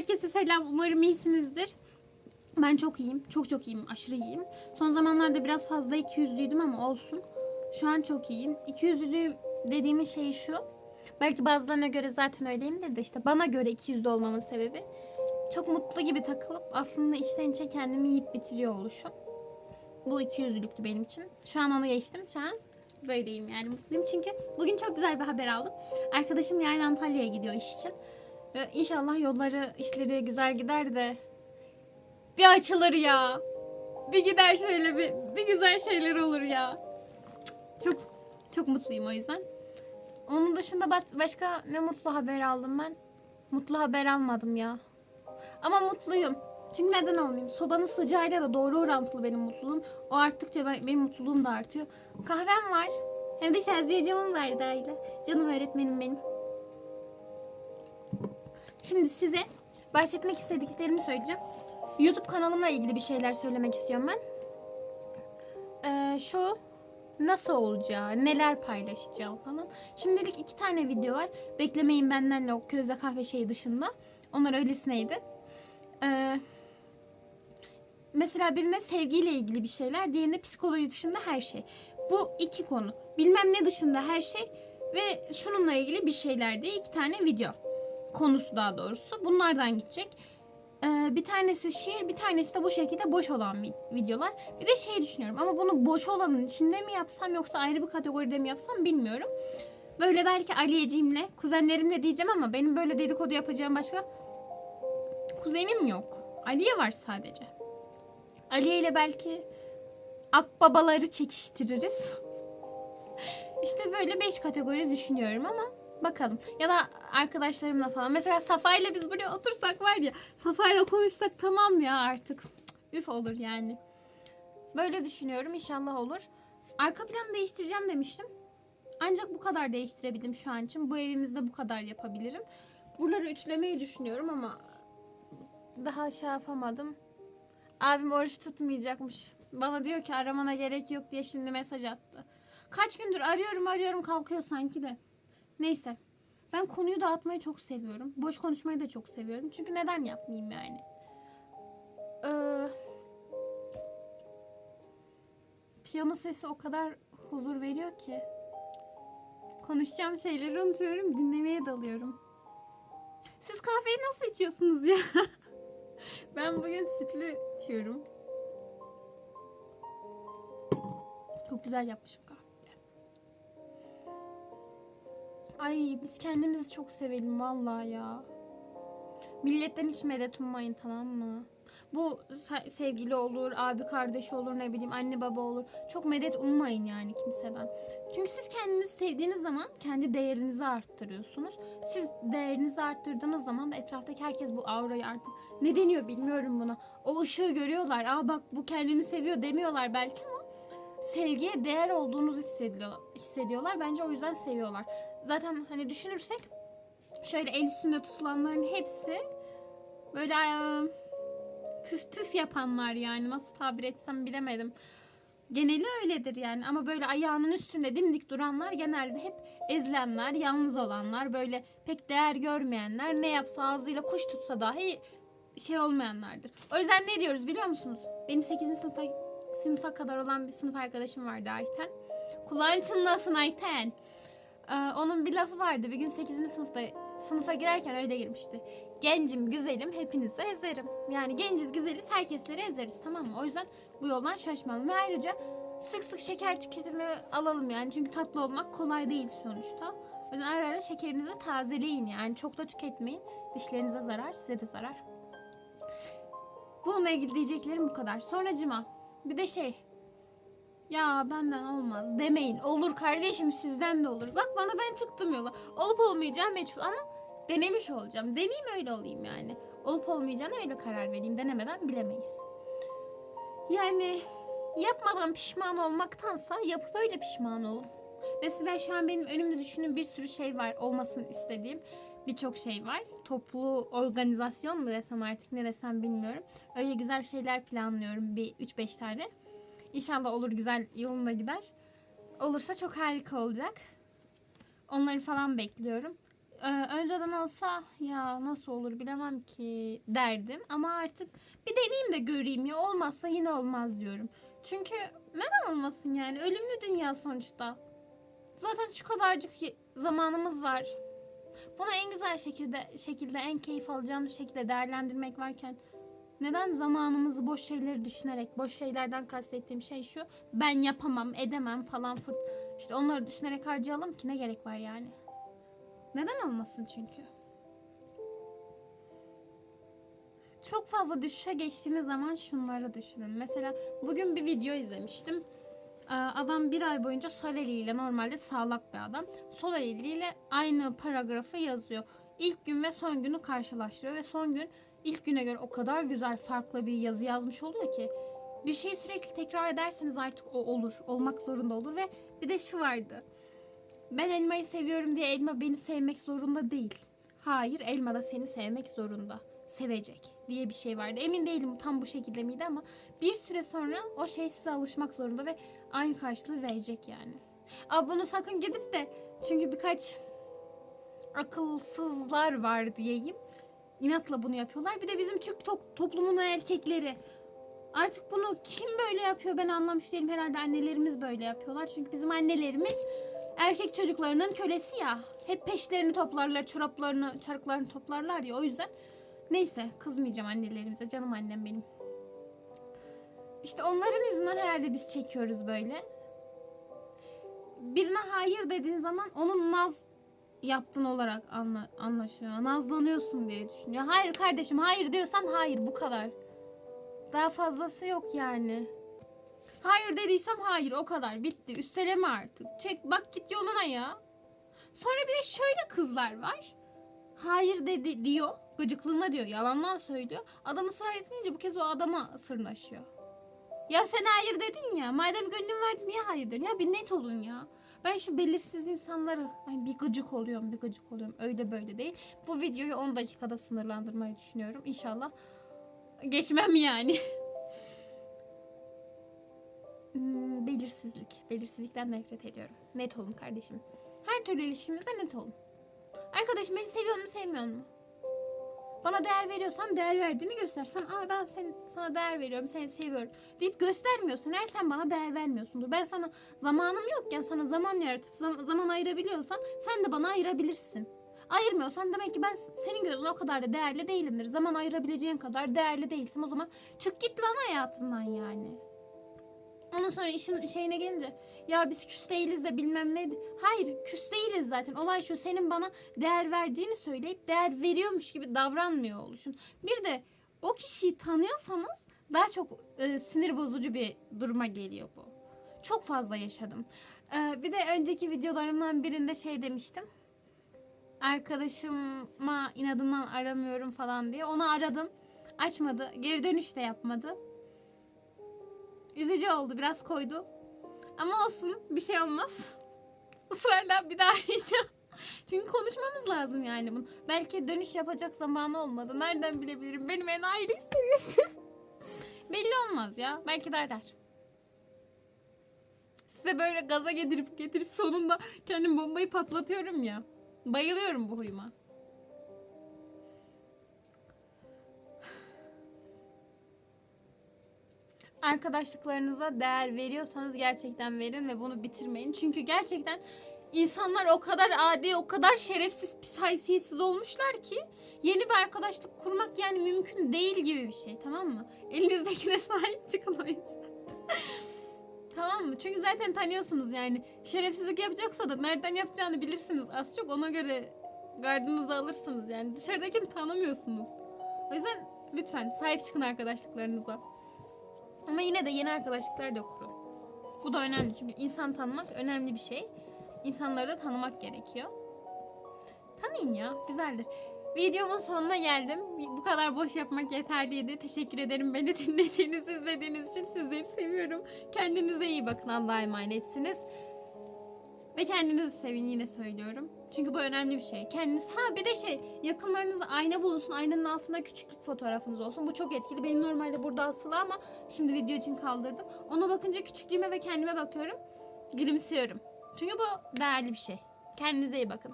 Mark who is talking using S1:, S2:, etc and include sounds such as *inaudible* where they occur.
S1: Herkese selam. Umarım iyisinizdir. Ben çok iyiyim. Çok çok iyiyim. Aşırı iyiyim. Son zamanlarda biraz fazla 200'lüydüm ama olsun. Şu an çok iyiyim. 200'lü dediğimin şeyi şu. Belki bazılarına göre zaten öyleyimdir de işte bana göre 200'lü olmamın sebebi çok mutlu gibi takılıp aslında içten içe kendimi yiyip bitiriyor oluşum. Bu 200'lüktü benim için. Şu an onu geçtim. Şu an böyleyim yani mutluyum çünkü bugün çok güzel bir haber aldım. Arkadaşım yarın Antalya'ya gidiyor iş için. İnşallah yolları, işleri güzel gider de bir açılır ya. Bir gider şöyle bir, bir güzel şeyler olur ya. Çok çok mutluyum o yüzden. Onun dışında baş- başka ne mutlu haber aldım ben? Mutlu haber almadım ya. Ama mutluyum. Çünkü neden olmayayım? Sobanın sıcağıyla da doğru orantılı benim mutluluğum. O arttıkça ben- benim mutluluğum da artıyor. Kahvem var. Hem de Şaziye camım var dahil. Canım öğretmenim benim. Şimdi size bahsetmek istediklerimi söyleyeceğim. YouTube kanalımla ilgili bir şeyler söylemek istiyorum ben. Ee, şu nasıl olacağı, neler paylaşacağım falan. Şimdilik iki tane video var. Beklemeyin bendenle o közde kahve şeyi dışında. Onlar öylesineydi. Ee, mesela birine sevgiyle ilgili bir şeyler, diğerine psikoloji dışında her şey. Bu iki konu. Bilmem ne dışında her şey ve şununla ilgili bir şeyler diye iki tane video. Konusu daha doğrusu. Bunlardan gidecek. Ee, bir tanesi şiir, bir tanesi de bu şekilde boş olan vi- videolar. Bir de şey düşünüyorum ama bunu boş olanın içinde mi yapsam yoksa ayrı bir kategoride mi yapsam bilmiyorum. Böyle belki Aliyeciğimle, kuzenlerimle diyeceğim ama benim böyle dedikodu yapacağım başka kuzenim yok. Aliye var sadece. Aliye ile belki akbabaları çekiştiririz. *laughs* işte böyle 5 kategori düşünüyorum ama bakalım. Ya da arkadaşlarımla falan. Mesela Safa ile biz buraya otursak var ya. Safa ile konuşsak tamam ya artık. Üf olur yani. Böyle düşünüyorum. İnşallah olur. Arka planı değiştireceğim demiştim. Ancak bu kadar değiştirebildim şu an için. Bu evimizde bu kadar yapabilirim. Buraları ütülemeyi düşünüyorum ama daha şey yapamadım. Abim oruç tutmayacakmış. Bana diyor ki aramana gerek yok diye şimdi mesaj attı. Kaç gündür arıyorum arıyorum kalkıyor sanki de. Neyse. Ben konuyu dağıtmayı çok seviyorum. Boş konuşmayı da çok seviyorum. Çünkü neden yapmayayım yani? Ee, piyano sesi o kadar huzur veriyor ki. Konuşacağım şeyleri unutuyorum, dinlemeye dalıyorum. Siz kahveyi nasıl içiyorsunuz ya? *laughs* ben bugün sütlü içiyorum. Çok güzel yapmışım kahveyi. Ay biz kendimizi çok sevelim vallahi ya. Milletten hiç medet ummayın tamam mı? Bu se- sevgili olur, abi kardeş olur, ne bileyim anne baba olur. Çok medet ummayın yani kimseden. Çünkü siz kendinizi sevdiğiniz zaman kendi değerinizi arttırıyorsunuz. Siz değerinizi arttırdığınız zaman da etraftaki herkes bu aurayı artık ne deniyor bilmiyorum buna. O ışığı görüyorlar. Aa bak bu kendini seviyor demiyorlar belki sevgiye değer olduğunuzu hissediyor, hissediyorlar. Bence o yüzden seviyorlar. Zaten hani düşünürsek şöyle el üstünde tutulanların hepsi böyle püf püf yapanlar yani nasıl tabir etsem bilemedim. Geneli öyledir yani ama böyle ayağının üstünde dimdik duranlar genelde hep ezilenler, yalnız olanlar, böyle pek değer görmeyenler, ne yapsa ağzıyla kuş tutsa dahi şey olmayanlardır. O yüzden ne diyoruz biliyor musunuz? Benim 8. sınıfta sınıfa kadar olan bir sınıf arkadaşım vardı Ayten. Kulağın çınlasın Ayten. Ee, onun bir lafı vardı. Bir gün 8. sınıfta sınıfa girerken öyle girmişti. Gencim, güzelim, hepinizi ezerim. Yani genciz, güzeliz, herkesleri ezeriz tamam mı? O yüzden bu yoldan şaşmayalım. Ve ayrıca sık sık şeker tüketimi alalım yani. Çünkü tatlı olmak kolay değil sonuçta. O yüzden ara ara şekerinizi tazeleyin yani. Çok da tüketmeyin. Dişlerinize zarar, size de zarar. Bununla ilgili diyeceklerim bu kadar. Sonracıma bir de şey ya benden olmaz demeyin. Olur kardeşim sizden de olur. Bak bana ben çıktım yola. Olup olmayacağım meçhul ama denemiş olacağım. Deneyeyim öyle olayım yani. Olup olmayacağına öyle karar vereyim. Denemeden bilemeyiz. Yani yapmadan pişman olmaktansa yapıp öyle pişman olun. Mesela şu an benim önümde düşündüğüm bir sürü şey var. Olmasını istediğim birçok şey var. Toplu organizasyon mu desem artık ne desem bilmiyorum. Öyle güzel şeyler planlıyorum bir 3-5 tane. İnşallah olur güzel yolunda gider. Olursa çok harika olacak. Onları falan bekliyorum. e, önceden olsa ya nasıl olur bilemem ki derdim. Ama artık bir deneyeyim de göreyim ya olmazsa yine olmaz diyorum. Çünkü neden olmasın yani ölümlü dünya sonuçta. Zaten şu kadarcık zamanımız var. Bunu en güzel şekilde şekilde en keyif alacağımız şekilde değerlendirmek varken neden zamanımızı boş şeyleri düşünerek boş şeylerden kastettiğim şey şu ben yapamam edemem falan fırt işte onları düşünerek harcayalım ki ne gerek var yani. Neden olmasın çünkü? Çok fazla düşüşe geçtiğiniz zaman şunları düşünün. Mesela bugün bir video izlemiştim. Ee, Adam bir ay boyunca sol eliyle normalde sağlak bir adam. Sol eliyle aynı paragrafı yazıyor. İlk gün ve son günü karşılaştırıyor ve son gün ilk güne göre o kadar güzel farklı bir yazı yazmış oluyor ki bir şeyi sürekli tekrar ederseniz artık o olur. Olmak zorunda olur ve bir de şu vardı. Ben elmayı seviyorum diye elma beni sevmek zorunda değil. Hayır, elma da seni sevmek zorunda. Sevecek diye bir şey vardı. Emin değilim tam bu şekilde miydi ama bir süre sonra o şey size alışmak zorunda ve aynı karşılığı verecek yani. Aa, bunu sakın gidip de çünkü birkaç akılsızlar var diyeyim. İnatla bunu yapıyorlar. Bir de bizim Türk to- toplumunun erkekleri. Artık bunu kim böyle yapıyor ben anlamış değilim. Herhalde annelerimiz böyle yapıyorlar. Çünkü bizim annelerimiz erkek çocuklarının kölesi ya. Hep peşlerini toplarlar, çoraplarını, çarıklarını toplarlar ya. O yüzden neyse kızmayacağım annelerimize. Canım annem benim. İşte onların yüzünden herhalde biz çekiyoruz böyle. Birine hayır dediğin zaman onun naz yaptın olarak anla, anlaşıyor. Nazlanıyorsun diye düşünüyor. Hayır kardeşim hayır diyorsan hayır bu kadar. Daha fazlası yok yani. Hayır dediysem hayır o kadar bitti. Üsteleme artık. Çek bak git yoluna ya. Sonra bir de şöyle kızlar var. Hayır dedi diyor. Gıcıklığına diyor. Yalandan söylüyor. Adam ısrar etmeyince bu kez o adama sırnaşıyor. Ya sen hayır dedin ya. Madem gönlün verdi niye hayır dedin? Ya bir net olun ya. Ben şu belirsiz insanları ay bir gıcık oluyorum, bir gıcık oluyorum. Öyle böyle değil. Bu videoyu 10 dakikada sınırlandırmayı düşünüyorum. İnşallah geçmem yani. *laughs* Hmm, belirsizlik. Belirsizlikten nefret ediyorum. Net olun kardeşim. Her türlü ilişkimizde net olun. Arkadaşım beni seviyor mu sevmiyor mu? Bana değer veriyorsan değer verdiğini göstersen. Aa ben seni, sana değer veriyorum, seni seviyorum deyip göstermiyorsun. Eğer sen bana değer vermiyorsundur. Ben sana zamanım yokken sana zaman yaratıp zam- zaman ayırabiliyorsan sen de bana ayırabilirsin. Ayırmıyorsan demek ki ben senin gözünde o kadar da değerli değilimdir. Zaman ayırabileceğin kadar değerli değilsin. O zaman çık git lan hayatımdan yani. Ondan sonra işin şeyine gelince ya biz küs değiliz de bilmem ne. Hayır küs değiliz zaten. Olay şu senin bana değer verdiğini söyleyip değer veriyormuş gibi davranmıyor oluşun. Bir de o kişiyi tanıyorsanız daha çok e, sinir bozucu bir duruma geliyor bu. Çok fazla yaşadım. E, bir de önceki videolarımdan birinde şey demiştim. Arkadaşıma inadından aramıyorum falan diye. Onu aradım. Açmadı. Geri dönüş de yapmadı. Üzücü oldu. Biraz koydu. Ama olsun. Bir şey olmaz. *laughs* Israrla bir daha arayacağım. Çünkü konuşmamız lazım yani bunu. Belki dönüş yapacak zamanı olmadı. Nereden bilebilirim? Benim enayilik seviyesi. *laughs* Belli olmaz ya. Belki de arar. Size böyle gaza getirip getirip sonunda kendim bombayı patlatıyorum ya. Bayılıyorum bu huyuma. Arkadaşlıklarınıza değer veriyorsanız gerçekten verin ve bunu bitirmeyin. Çünkü gerçekten insanlar o kadar adi, o kadar şerefsiz, pis haysiyetsiz olmuşlar ki yeni bir arkadaşlık kurmak yani mümkün değil gibi bir şey tamam mı? Elinizdekine *laughs* sahip çıkın o *laughs* tamam mı? Çünkü zaten tanıyorsunuz yani. Şerefsizlik yapacaksa da nereden yapacağını bilirsiniz. Az çok ona göre gardınızı alırsınız yani. Dışarıdakini tanımıyorsunuz. O yüzden lütfen sahip çıkın arkadaşlıklarınıza. Ama yine de yeni arkadaşlıklar da kurun. Bu da önemli çünkü insan tanımak önemli bir şey. İnsanları da tanımak gerekiyor. Tanıyın ya, güzeldir. Videomun sonuna geldim. Bu kadar boş yapmak yeterliydi. Teşekkür ederim beni *laughs* dinlediğiniz, izlediğiniz için. Sizleri seviyorum. Kendinize iyi bakın. Allah'a emanetsiniz. Ve kendinizi sevin yine söylüyorum. Çünkü bu önemli bir şey. Kendiniz ha bir de şey yakınlarınızda ayna bulunsun. Aynanın altında küçüklük fotoğrafınız olsun. Bu çok etkili. Benim normalde burada asılı ama şimdi video için kaldırdım. Ona bakınca küçüklüğüme ve kendime bakıyorum. Gülümsüyorum. Çünkü bu değerli bir şey. Kendinize iyi bakın.